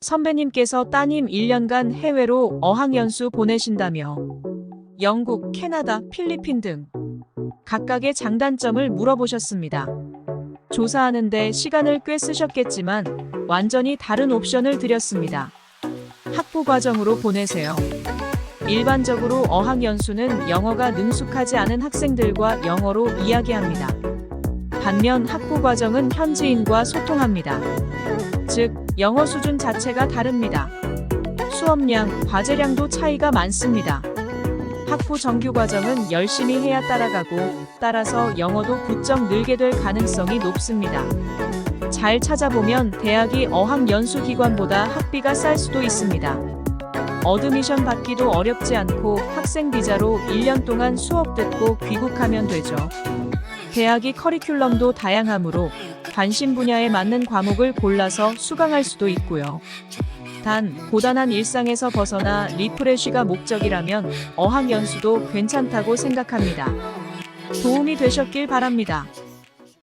선배님께서 따님 1년간 해외로 어학연수 보내신다며 영국, 캐나다, 필리핀 등 각각의 장단점을 물어보셨습니다. 조사하는데 시간을 꽤 쓰셨겠지만 완전히 다른 옵션을 드렸습니다. 학부 과정으로 보내세요. 일반적으로 어학연수는 영어가 능숙하지 않은 학생들과 영어로 이야기합니다. 반면 학부 과정은 현지인과 소통합니다. 즉, 영어 수준 자체가 다릅니다. 수업량, 과제량도 차이가 많습니다. 학부 정규 과정은 열심히 해야 따라가고 따라서 영어도 부쩍 늘게 될 가능성이 높습니다. 잘 찾아보면 대학이 어학연수 기관보다 학비가 쌀 수도 있습니다. 어드미션 받기도 어렵지 않고 학생 비자로 1년 동안 수업 듣고 귀국하면 되죠. 대학이 커리큘럼도 다양하므로 관심 분야에 맞는 과목을 골라서 수강할 수도 있고요. 단, 고단한 일상에서 벗어나 리프레쉬가 목적이라면 어학연수도 괜찮다고 생각합니다. 도움이 되셨길 바랍니다.